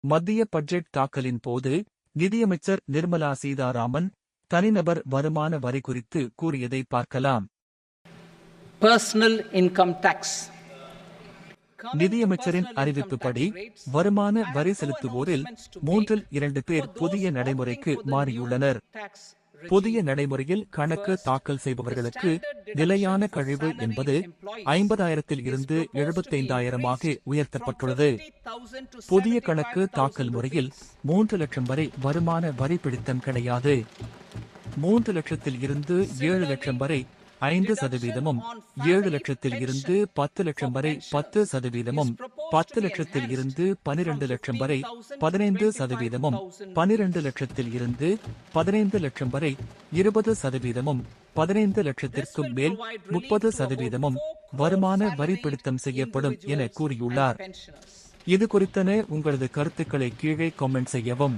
மத்திய பட்ஜெட் தாக்கலின் போது நிதியமைச்சர் நிர்மலா சீதாராமன் தனிநபர் வருமான வரி குறித்து கூறியதை பார்க்கலாம். Income tax. நிதியமைச்சரின் அறிவிப்புப்படி வருமான வரி செலுத்துவோரில் மூன்றில் இரண்டு பேர் புதிய நடைமுறைக்கு மாறியுள்ளனர். புதிய நடைமுறையில் கணக்கு தாக்கல் செய்பவர்களுக்கு நிலையான கழிவு என்பது ஐம்பதாயிரத்தில் இருந்து எழுபத்தைந்தாயிரமாக உயர்த்தப்பட்டுள்ளது. புதிய கணக்கு தாக்கல் முறையில் மூன்று லட்சம் வரை வருமான வரி பிடித்தம் கிடையாது. மூன்று லட்சத்தில் இருந்து ஏழு லட்சம் வரை ஐந்து சதவீதமும் ஏழு லட்சத்தில் இருந்து பத்து லட்சம் வரை பத்து சதவீதமும் பத்து லட்சத்தில் இருந்து பனிரெண்டு லட்சம் வரை பதினைந்து சதவீதமும் பனிரெண்டு லட்சத்தில் இருந்து பதினைந்து லட்சம் வரை இருபது சதவீதமும் பதினைந்து லட்சத்திற்கும் மேல் முப்பது சதவீதமும் வருமான வரி பிடித்தம் செய்யப்படும் என கூறியுள்ளார். இது குறித்தன உங்களது கருத்துக்களை கீழே கமெண்ட் செய்யவும்.